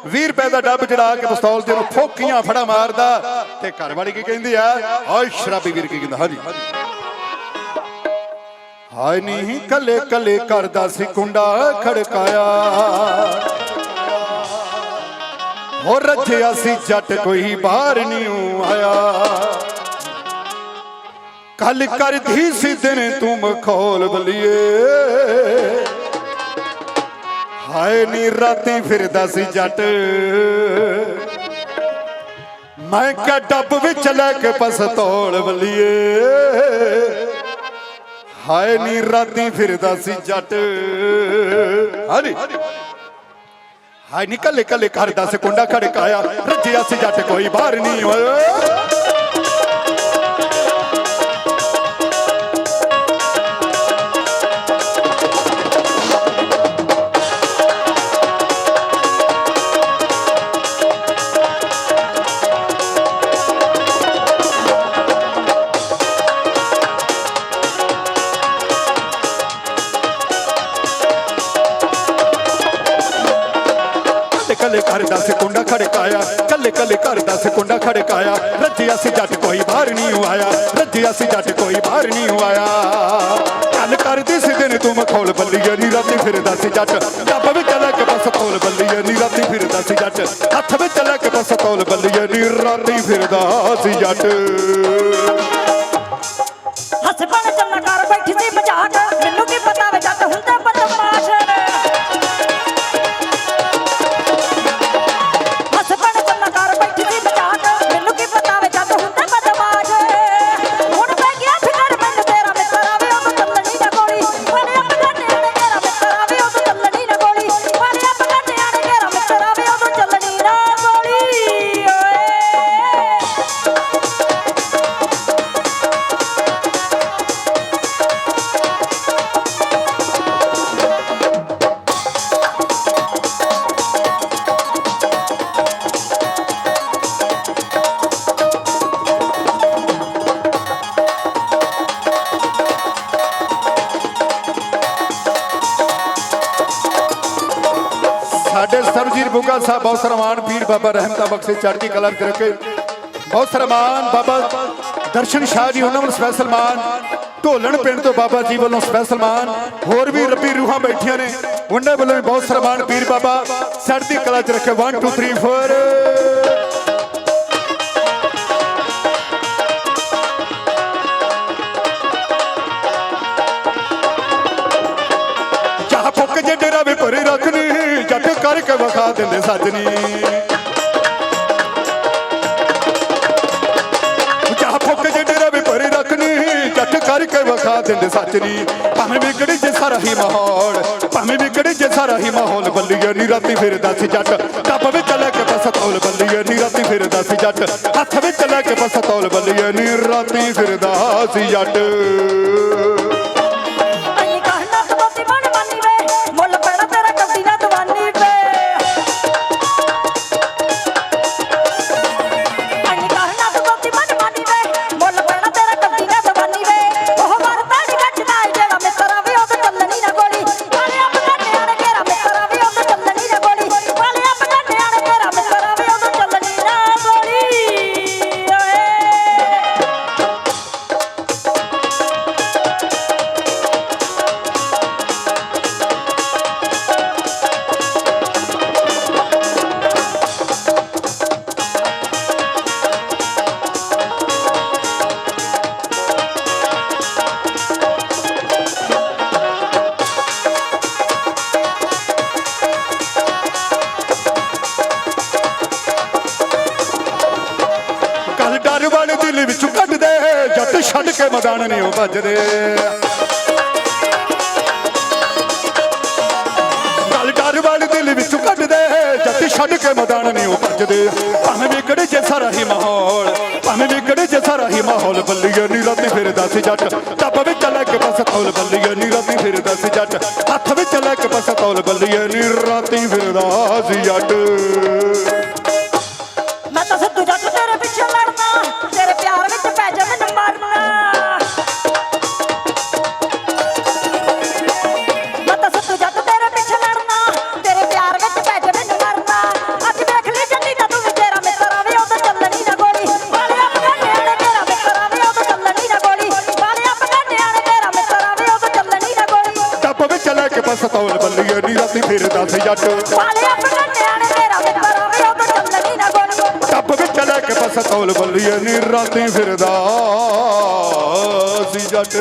20 ਰੁਪਏ ਦਾ ਡੱਬ ਚੜਾ ਕੇ ਪਿਸਤੌਲ ਤੇ ਉਹਨੂੰ ਫੋਕੀਆਂ ਫੜਾ ਮਾਰਦਾ ਤੇ ਘਰ ਵਾਲੀ ਕੀ ਕਹਿੰਦੀ ਆ? ਓਏ ਸ਼ਰਾਬੀ ਵੀਰ ਕੀ ਕਹਿੰਦਾ? ਹਾਂਜੀ। ਹਾਏ ਨਹੀਂ ਕੱਲੇ ਕੱਲੇ ਕਰਦਾ ਸੀ ਕੁੰਡਾ ਖੜਕਾਇਆ। ਹੋ ਰੱਜਿਆ ਸੀ ਜੱਟ ਕੋਈ ਬਾਹਰ ਨਹੀਂ ਆਇਆ। ਕੱਲ ਕਰਦੀ ਸੀ ਦਿਨ ਤੂੰ ਮਖੌਲ ਬਲੀਏ। ਹਾਏ ਨੀ ਰਾਤੀ ਫਿਰਦਾ ਸੀ ਜੱਟ। ਮੈਂ ਕਿਹਾ ਡੱਬ ਵਿੱਚ ਲੈ ਕੇ ਪਸਤੌਲ ਬਲੀਏ ਹਾਏ ਨੀ ਰਾਤੀ ਫਿਰਦਾ ਸੀ ਜੱਟ। ਹਾਂਜੀ ਹਾਏ ਨੀ ਕੱਲੇ ਕੱਲੇ ਕਰਦਾ ਸੀ ਕੁੰਡਾ ਖੜਕਾਇਆ। ਰੱਜਿਆ ਸੀ ਜੱਟ ਕੋਈ ਬਾਹਰ ਨਹੀਂ ਹੋਇਆ। ਕੱਲੇ ਕੱਲੇ ਕਰਦਾ ਸੀ ਕੁੰਡਾ ਖੜਕਾਇਆ, ਕੱਲੇ ਕੱਲੇ ਕਰਦਾ ਸੀ ਕੁੰਡਾ ਖੜਕਾਇਆ। ਰੱਜਿਆ ਸੀ ਜੱਟ ਕੋਈ ਬਾਹਰ ਨਹੀਂ ਆਇਆ, ਰੱਜਿਆ ਸੀ ਜੱਟ ਕੋਈ ਬਾਹਰ ਨਹੀਂ ਆਇਆ। ਗੱਲ ਕਰਦੀ ਸੀ ਦਿਨ ਤੂੰ ਮਖੌਲ ਬੱਲੀਏ ਨੀ ਰਾਤੀ ਫਿਰਦਾ ਸੀ ਜੱਟ। ਜੱਬ ਵਿੱਚ ਲੈ ਕੇ ਬਸ ਕੋਲ ਬੱਲੀਏ ਨੀ ਰਾਤੀ ਫਿਰਦਾ ਸੀ ਜੱਟ। ਹੱਥ ਵਿੱਚ ਲੈ ਕੇ ਬਸ ਕੋਲ ਬੱਲੀਏ ਨੀ ਰਾਤੀ ਫਿਰਦਾ ਸੀ ਜੱਟ। ਹੱਸ ਪਣ ਚੰਨਾ ਕਰ ਬੈਠੀ ਸੀ ਮਜ਼ਾਕ। ਮੈਨੂੰ ਕੀ ਪਤਾ ਸਾਡੇ ਬੁੱਗਾ ਸਾਹਿਬ, ਬਹੁਤ ਸਰਮਾਨ ਪੀਰ ਬਾਬਾ ਰਹਿਮਤਾ ਬਖਸ਼ੇ, ਚੜ੍ਹਦੀ ਕਲਾ ਵਿੱਚ ਰੱਖੇ। ਬਹੁਤ ਸਰਮਾਨ ਬਾਬਾ ਦਰਸ਼ਨ ਸ਼ਾਹ ਜੀ, ਉਹਨਾਂ ਵੱਲੋਂ ਸਪੈਸ਼ਲ ਮਾਨ ਢੋਲਣ ਪਿੰਡ ਤੋਂ ਬਾਬਾ ਜੀ ਵੱਲੋਂ ਸਪੈਸ਼ਲ ਮਾਨ ਹੋਰ ਵੀ ਰੱਬੀ ਰੂਹਾਂ ਬੈਠੀਆਂ ਨੇ। ਉਹਨਾਂ ਵੱਲੋਂ ਵੀ ਬਹੁਤ ਸਰਮਾਨ ਪੀਰ ਬਾਬਾ। ਚੜ੍ਹਦੀ ਕਲਾ ਚ ਰੱਖੇ। 1 2 3 4 ਰੱਖਨੀ ਕਰਕੇ ਵਿਖਾ ਦਿੰਦੇ ਸੱਜਣੀ। ਚਾਹ ਫੁੱਕ ਜੇ ਵੀ ਭਰੇ ਰੱਖਨੀ ਜੱਟ ਕਰਕੇ ਵਿਖਾ ਦਿੰਦੇ ਸੱਜਣੀ। ਭਾਵੇਂ ਵਿਗੜੀ ਜੇ ਸਾਰਾ ਹੀ ਮਾਹੌਲ, ਭਾਵੇਂ ਵਿਗੜੀ ਜੇ ਸਾਰਾ ਹੀ ਮਾਹੌਲ, ਬੱਲੀਏ ਨੀ ਰਾਤੀ ਫਿਰਦਾ ਸੀ ਜੱਟ। ਟੱਪ ਵਿੱਚ ਲੈ ਕੇ ਬਸ ਤੌਲ, ਬੱਲੀਏ ਨੀ ਰਾਤੀ ਫਿਰਦਾ ਸੀ ਜੱਟ। ਹੱਥ ਵਿੱਚ ਲੈ ਕੇ ਬਸ ਤੌਲ, ਬੱਲੀਏ ਨੀ ਰਾਤੀ ਫਿਰਦਾ ਸੀ ਜੱਟ। ਜੱਟ ਛੱਡ ਕੇ ਮੈਦਾਨ ਨਹੀਂ ਉਹ ਭੱਜਦੇ। ਗੱਲ ਡਰ ਵਾਲੇ ਦਿਲ ਵਿੱਚੋਂ ਕੱਢਦੇ, ਜੱਟ ਛੱਡ ਕੇ ਮੈਦਾਨ ਨਹੀਂ ਉਹ ਭੱਜਦੇ। ਭਾਵੇਂ ਵਿਗੜੇ ਜੇ ਸਾਰਾ ਹੀ ਮਾਹੌਲ, ਭਾਵੇਂ ਵਿਗੜੇ ਜੇ ਸਾਰਾ ਹੀ ਮਾਹੌਲ ਬੱਲੀਏ ਨੀ ਰਾਤੀ ਫਿਰਦਾ ਸੀ ਜੱਟ। ਟੱਬ ਵਿੱਚ ਲੈ ਕੇ ਬਸ ਤੌਲ ਬੱਲੀਏ ਨੀ ਰਾਤੀ ਫਿਰਦਾ ਸੀ ਜੱਟ। ਹੱਥ ਵਿੱਚ ਲੈ ਕੇ ਬਸ ਤੌਲ ਬੱਲੀਏ ਨੀ ਰਾਤੀ ਫਿਰਦਾ ਸੀ ਜੱਟ। ਪਸਤੌਲ ਬੱਲੀਏ? ਨੀ ਰਾਤੀ ਫਿਰਦਾ ਸੀ ਜੱਟ। ਵਾਲੇ ਅਫਗਾਨਿਆਂ ਨੇ ਮੇਰਾ ਮਿੱਤਰ ਆਵੇ ਉਦੋਂ ਚੱਲਣੀ ਨਾ ਗੋਲੀ ਟੱਪ ਵਿੱਚ ਲੈ ਕੇ ਪਸਤੌਲ ਬੱਲੀਏ? ਨੀ ਰਾਤੀ ਫਿਰਦਾ ਸੀ ਜੱਟ।